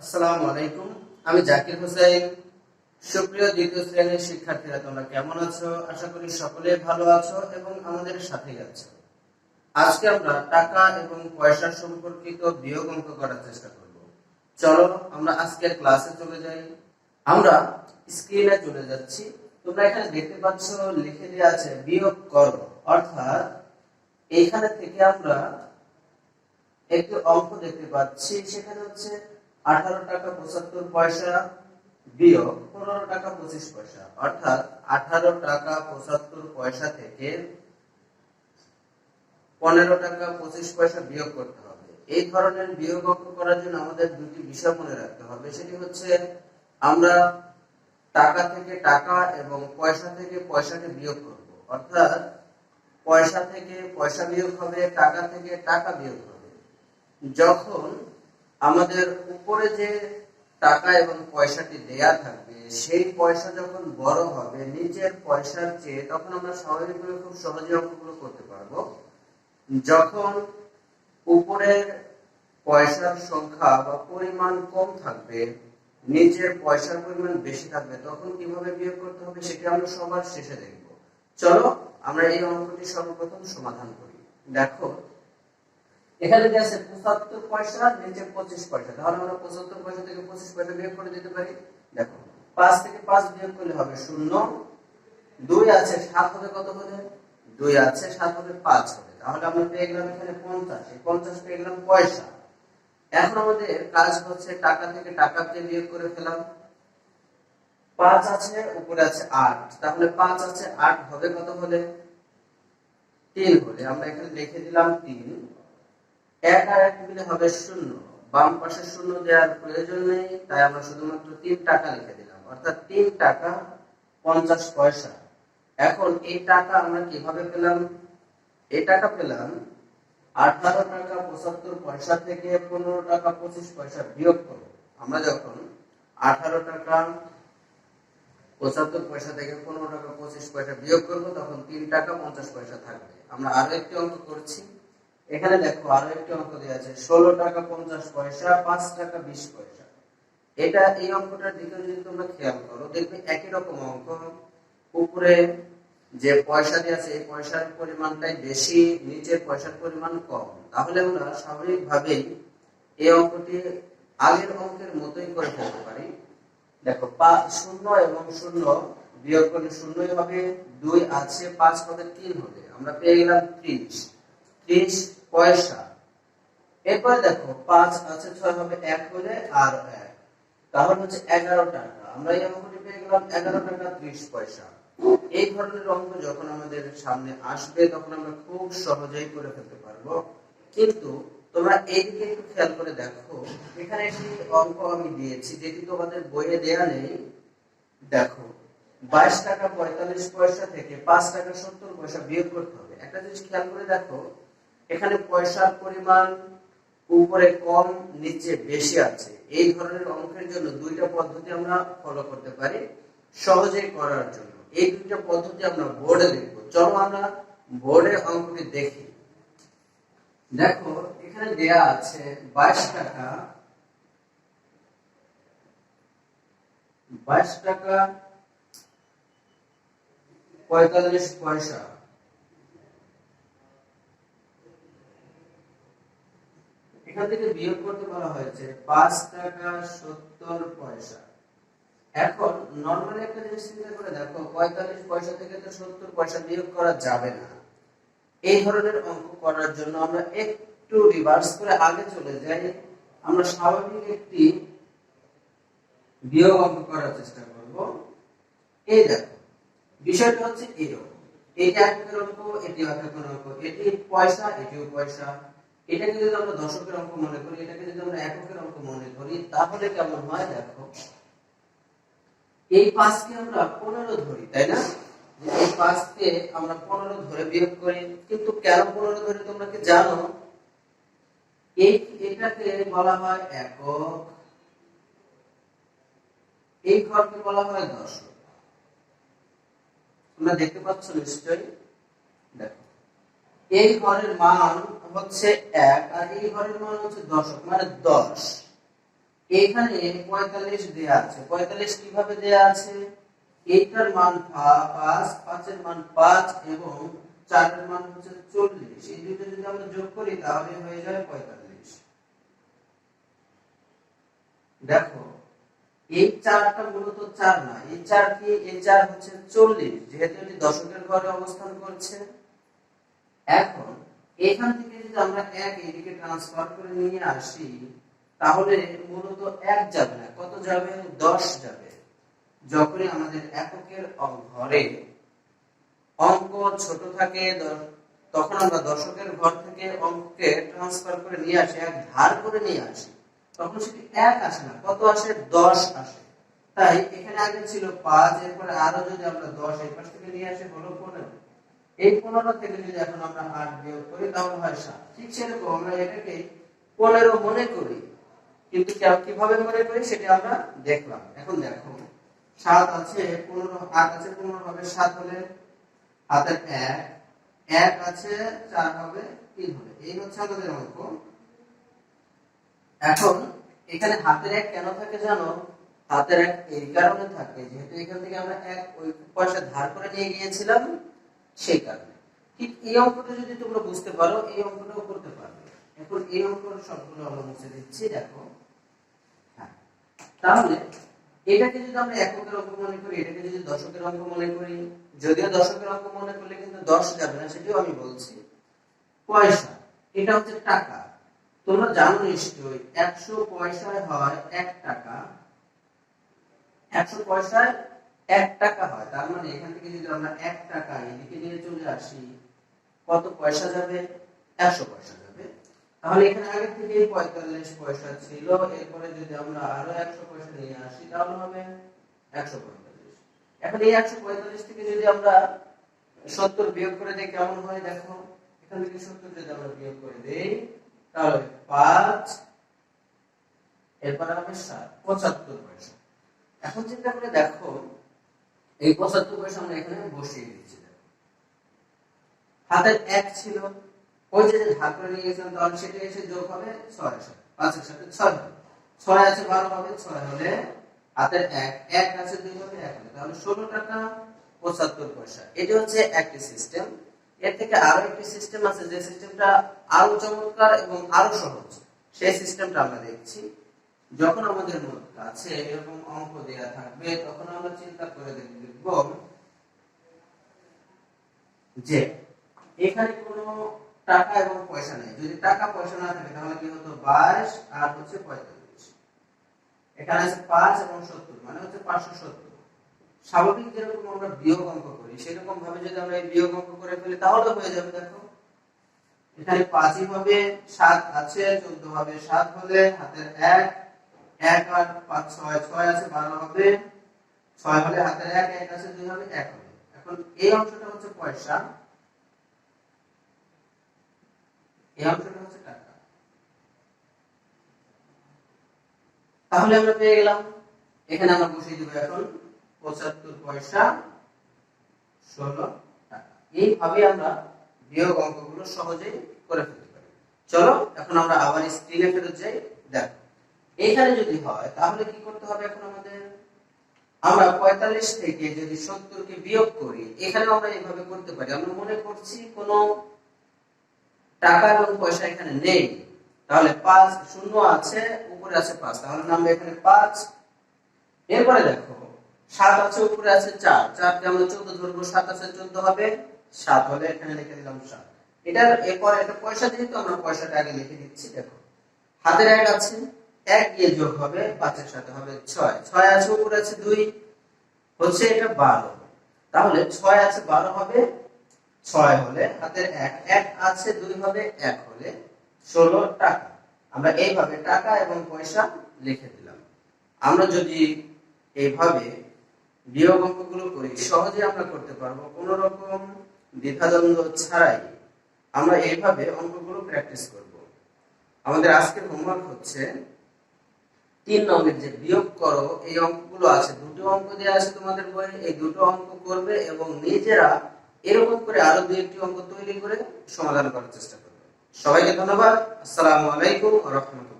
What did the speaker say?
আসসালামু আলাইকুম। আমি জাকির হোসেন। সুপ্রিয় দ্বিতীয় শ্রেণির শিক্ষার্থীরা, তোমরা কেমন আছো? আশা করি সকলে ভালো আছো এবং আমাদের সাথেই আছো। আজকে আমরা টাকা এবং পয়সা সম্পর্কিত বিয়োগ অঙ্ক করার চেষ্টা করব। চলো, আমরা আজকের ক্লাসে চলে যাই। আমরা স্ক্রিনে চলে যাচ্ছি। তোমরা এখানে দেখতে পাচ্ছ, লিখে দেওয়া আছে বিয়োগ করো। অর্থাৎ, এইখানে থেকে আমরা একটি অঙ্ক দেখতে পাচ্ছি। সেখানে হচ্ছে আঠারো টাকা পঁচাত্তর পয়সা বিয়োগ পনেরো টাকা পঁচিশ পয়সা। অর্থাৎ আঠারো টাকা পঁচাত্তর পয়সা থেকে পনেরো টাকা পঁচিশ পয়সা বিয়োগ করতে হবে। এই ধরনের বিয়োগ অঙ্ক করার জন্য আমাদের দুটি বিষয় মনে রাখতে হবে। সেটি হচ্ছে আমরা টাকা থেকে টাকা এবং পয়সা থেকে পয়সাকে বিয়োগ করব। অর্থাৎ পয়সা থেকে পয়সা বিয়োগ হবে, টাকা থেকে টাকা বিয়োগ হবে। যখন আমাদের উপরে যে টাকা এবং পয়সাটি দেয়া থাকবে, সেই পয়সা যখন বড় হবে, নিজের পয়সার চেয়ে তখন আমরা স্বাভাবিকভাবে খুব সহজে অঙ্কগুলো করতে পারব। যখন উপরের পয়সার সংখ্যা বা পরিমাণ কম থাকবে নিজের পয়সার পরিমাণ বেশি থাকবে, তখন কীভাবে বিয়োগ করতে হবে সেটি আমরা সবার শেষে দেখব। চলো আমরা এই অঙ্কটি সর্বপ্রথম সমাধান করি। দেখো এখানে যে আছে পঁচাত্তর পয়সা, নিচে পঁচিশ পয়সা। তাহলে আমরা পঁচাত্তর পয়সা থেকে পঁচিশ পয়সা বিয়োগ করে দিতে পারি। দেখো, পাঁচ থেকে পাঁচ বিয়োগ করলে হবে শূন্য। দুই আছে সাত হবে কত হবে দুই আছে সাত হবে পাঁচ হবে তাহলে আমরা পেয়ে গেলাম এখানে পঞ্চাশ। এই পঞ্চাশ পেয়ে গেলাম পয়সা। এখন আমাদের কাজ হচ্ছে টাকা থেকে টাকাতে বিয়োগ করে ফেলাম। পাঁচ আছে, উপরে আছে আট। তাহলে পাঁচ আছে, আট হবে কত হলে? তিন হলে। আমরা এখানে লিখে দিলাম তিন। এক আর এক মিলে হবে শূন্য। বাম পাশে শূন্য দেওয়ার প্রয়োজন নেই, তাই আমরা শুধুমাত্র তিন টাকা লিখে দিলাম। অর্থাৎ তিন টাকা পঞ্চাশ পয়সা। এখন এই টাকা আমরা কীভাবে পেলাম? এই টাকা পেলাম আঠারো টাকা পঁচাত্তর পয়সা থেকে পনেরো টাকা পঁচিশ পয়সা বিয়োগ করব। আমরা যখন আঠারো টাকা পঁচাত্তর পয়সা থেকে পনেরো টাকা পঁচিশ পয়সা বিয়োগ করব, তখন তিন টাকা পঞ্চাশ পয়সা থাকবে। আমরা আরও একটি অঙ্ক করছি। এখানে দেখো আরও একটি অঙ্ক দেওয়া আছে, ষোলো টাকা পঞ্চাশ পয়সা, পাঁচ টাকা বিশ পয়সা। এটা এই অঙ্কটার দিকে যদি তোমরা খেয়াল করো, দেখবে একই রকম অঙ্ক। উপরে যে পয়সা দিয়ে আছে, এই পয়সার পরিমাণটাই বেশি, নিচের পয়সার পরিমাণ কম। তাহলে আমরা স্বাভাবিকভাবেই এই অঙ্কটি আগের অঙ্কের মতোই করে ফেলতে পারি। দেখো শূন্য এবং শূন্য বিয়োগ করলে শূন্যই হবে, দুই আছে, পাঁচ হবে, তিন হবে। আমরা পেয়ে গেলাম ত্রিশ। ত্রিশ পয়সা। এরপরে দেখো, পাঁচ আছে ছয় হবে এক হলে আর এক। তাহলে হচ্ছে এগারো টাকা। আমরা এই অঙ্কটি পেয়ে গেলাম এগারো টাকা ত্রিশ পয়সা। এই ধরনের অঙ্ক যখন আমাদের সামনে আসবে, তখন আমরা খুব সহজেই করে ফেলতে পারব। কিন্তু তোমরা এইদিকে একটু খেয়াল করে দেখো, এখানে একটি অঙ্ক আমি দিয়েছি, যেটি তোমাদের বইয়ে দেয়া নেই। দেখো, বাইশ টাকা পঁয়তাল্লিশ পয়সা থেকে পাঁচ টাকা সত্তর পয়সা বিয়োগ করতে হবে। একটা জিনিস খেয়াল করে দেখো এখানে পয়সার পরিমাণ উপরে কম, নিচে বেশি আছে। এই ধরনের অঙ্কের জন্য দুইটা পদ্ধতি আমরা ফলো করতে পারি সহজেই করার জন্য। এই দুইটা পদ্ধতি আমরা বোর্ডে দেখব। চলো আমরা বোর্ডে অঙ্কটি দেখি। দেখো, এখানে দেয়া আছে বাইশ টাকা বাইশ টাকা পঁয়তাল্লিশ পয়সা। এখান থেকে বিয়োগ করতে বলা হয়েছে পাঁচ টাকা সত্তর পয়সা। এখন নর্মালি একটা জিনিস চিন্তা করে দেখো, পঁয়তাল্লিশ পয়সা থেকে তো সত্তর পয়সা বিয়োগ করা যাবে না। এই ধরনের অঙ্ক করার জন্য আমরা একটু রিভার্স করে আগে চলে যাই। আমরা স্বাভাবিক একটি বিয়োগ অঙ্ক করার চেষ্টা করব। এই দেখো, বিষয়টা হচ্ছে এরকম। এটা একের অঙ্ক, এটি একের অঙ্ক, এটি পয়সা, এটিও পয়সা। এটাকে যদি আমরা দশকের অঙ্ক মনে করি, এটাকে যদি আমরা এককের অঙ্ক মনে করি, তাহলে কেমন হয় দেখো? এই পাঁচকে আমরা পনেরো ধরি, তাই না? এই পাঁচকে আমরা পনেরো ধরে বিয়োগ করি। কিন্তু কেন পনেরো ধরে তোমরা কি জানো? এই এটাকে বলা হয় একক। এই ঘরকে বলা হয় দশক। তোমরা দেখতে পাচ্ছ নিশ্চয়ই? দেখো। এই ঘরের মান হচ্ছে এক, আর এই ঘরের মান হচ্ছে দশক মানে দশ। এখানে পঁয়তাল্লিশ দেয়া আছে। পঁয়তাল্লিশ কীভাবে দেয়া আছে? এইটার মান পাঁচ, পাঁচের মান পাঁচ এবং চারের মান হচ্ছে চল্লিশ। এই দুটো যদি আমরা যোগ করি, তাহলে হয়ে যায় পঁয়তাল্লিশ। দেখো, এই চারটা মূলত চার না। এই চার কি? এই চার হচ্ছে চল্লিশ, যেহেতু এটি দশকের ঘরে অবস্থান করছে। এখন, এখান থেকে যদি আমরা এক এদিকে ট্রান্সফার করে নিয়ে আসি, তাহলে মূলত এক যাবে না। কত যাবে? দশ যাবে। যখনই আমাদের এককের ঘরে অঙ্ক ছোট থাকে তখন আমরা দশকের ঘর থেকে অঙ্ককে ট্রান্সফার করে নিয়ে আসি, এক ধার করে নিয়ে আসি, তখন সেটি এক আসে না। কত আসে? দশ আসে। তাই এখানে আগে ছিল পাঁচ, এরপরে আরও যদি আমরা দশ এই পাশ থেকে নিয়ে আসি, হলো পনেরো। এই পনেরো থেকে যদি এখন আমরা আট বিয়োগ করি, তাহলে হয় সাত। ঠিক সেরকম আমরা এটাকে পনেরো মনে করি, কিন্তু কীভাবে মনে করি সেটা আমরা দেখলাম। এখন দেখো, সাত আছে পনেরো, আট আছে পনেরো হবে সাত হলে হাতের এক এক আছে চার হবে তিন হবে এই হচ্ছে আমাদের অঙ্ক। এখন এখানে হাতের এক কেন থাকে জানো? হাতের এক এই কারণে থাকে, যেহেতু এখান থেকে আমরা এক ওই পয়সা ধার করে নিয়ে গিয়েছিলাম সেই কারণে। ঠিক এই অঙ্কটা যদি তোমরা বুঝতে পারো, এই অঙ্কটাও করতে পারবে। এখন এই অঙ্কটা সবগুলো আমরা মুছে দিচ্ছি, দেখো। হ্যাঁ। তাহলে, এটাকে যদি আমরা এককের অঙ্ক মনে করি, এটাকে যদি দশকের অঙ্ক মনে করি, যদিও দশকের অঙ্ক মনে করলে কিন্তু দশ যাবে না, সেটাও আমি বলছি। পয়সা, এটা হচ্ছে টাকা। তোমরা জানো নিশ্চয়ই, একশো পয়সায় হয় এক টাকা। একশো পয়সায় এক টাকা হয়, তার মানে এখান থেকে যদি আমরা এক টাকা এদিকে নিয়ে চলে আসি, কত পয়সা যাবে? একশো পয়সা যাবে। তাহলে এখানে আগে থেকে পঁয়তাল্লিশ পয়সা ছিল, এরপরে যদি আমরা আরও একশো পয়সা নিয়ে আসি, তাহলে হবে একশো পঁয়তাল্লিশ। এখন এই একশো পঁয়তাল্লিশ থেকে যদি আমরা সত্তর বিয়োগ করে দিই, কেমন হয় দেখো? এখান থেকে সত্তর যদি আমরা বিয়োগ করে দিই, তাহলে পাঁচ, এরপরে হবে সাত, পঁচাত্তর পয়সা। এখন চিন্তা করে দেখো এই পঁচাত্তর পয়সা আমরা এখানে বসিয়ে দিচ্ছি। হাতের এক ছিল, ওই যে যে করে নিয়ে গেছিলাম তাহলে সেটা এসে যোগ হবে ছয় পাঁচের সাথে ছয়। ছয় আছে বারো হবে, ছয় হলে হাতের এক এক আছে দুই হবে, এক হবে। তাহলে ষোলো টাকা পঁচাত্তর পয়সা। এটা হচ্ছে একটি সিস্টেম এর থেকে আরও একটি সিস্টেম আছে, যে সিস্টেমটা আরও চমৎকার এবং আরও সহজ। সেই সিস্টেমটা আমরা দেখছি। যখন আমাদের কাছে এরকম অঙ্ক দেয়া থাকবে, তখন আমরা চিন্তা করে দেখব যে এখানে কোনো টাকা এবং পয়সা নেই। যদি টাকা পয়সা না থাকে, তাহলে কি হতো? বাইশ আর হচ্ছে পঁয়তাল্লিশ। এখানে আছে পাঁচ এবং সত্তর মানে হচ্ছে পাঁচশো সত্তর। স্বাভাবিক যেরকম আমরা বিয়োগ অঙ্ক করি, সেরকম ভাবে যদি আমরা এই বিয়োগ অঙ্ক করে ফেলি, তাহলে হয়ে যাবে, দেখো। এখানে পাঁচই হবে, সাত আছে, চোদ্দ হবে, সাত হলে হাতের এক এক আর পাঁচ ছয় ছয় আছে, বারো হবে, ছয় হলে হাতের এক এক আছে, দুই হবে, এক হবে। এখন এই অংশটা হচ্ছে পয়সা। এই অংশটা হচ্ছে টাকা। তাহলে আমরা পেয়ে গেলাম। এখানে আমরা বসিয়ে দেবো এখন পঁচাত্তর পয়সা, ষোলো টাকা। এইভাবে আমরা বিয়োগ অঙ্কগুলো সহজেই করে ফেলতে পারি। চলো, এখন আমরা আবার স্ক্রিনে ফেরত যাই। দেখো। এইখানে যদি হয়, তাহলে কি করতে হবে এখন আমাদের? আমরা পঁয়তাল্লিশ থেকে যদি সত্তর কে বিয়োগ করি এখানে আমরা এইভাবে করতে পারি। আমরা মনে করছি কোনো টাকা এবং পয়সা এখানে নেই। তাহলে পাঁচ শূন্য আছে, উপরে আছে পাঁচ। তাহলে নামবে এখানে পাঁচ। এরপরে দেখো, সাত আছে, উপরে আছে চার। চারকে আমরা চোদ্দ ধরবো, সাত আছে, চোদ্দ হবে, সাত হলে এখানে লিখে দিলাম সাত। এটার এরপরে এটা পয়সা যেহেতু আমরা পয়সাটা আগে লিখে দিচ্ছি, দেখো। হাতের এক আছে এক গিয়ে যোগ হবে পাঁচের সাথে হবে ছয়। ছয় আছে উপরে, আছে দুই। হচ্ছে এটা বারো। তাহলে ছয় আছে বারো হবে, ছয় হলে হাতের এক। এক আছে দুই হবে, এক হলে ষোলো টাকা। আমরা এইভাবে টাকা এবং পয়সা লিখে দিলাম। আমরা যদি এইভাবে বিয়োগ অঙ্কগুলো করি সহজে আমরা করতে পারব। কোন রকম দ্বিধাদ্বন্দ্ব ছাড়াই আমরা এইভাবে অঙ্কগুলো প্র্যাকটিস করব। আমাদের আজকের হোমওয়ার্ক হচ্ছে তিন নম্বরের যে বিয়োগ করো, এই অঙ্কগুলো আছে। দুটো অঙ্ক দেওয়া আছে তোমাদের বইয়ে, এই দুটো অঙ্ক করবে এবং নিজেরা এরকম করে আরও দুই একটি অঙ্ক তৈরি করে সমাধান করার চেষ্টা করবে। সবাইকে ধন্যবাদ। আসসালামু আলাইকুম রহমতুল্লাহ।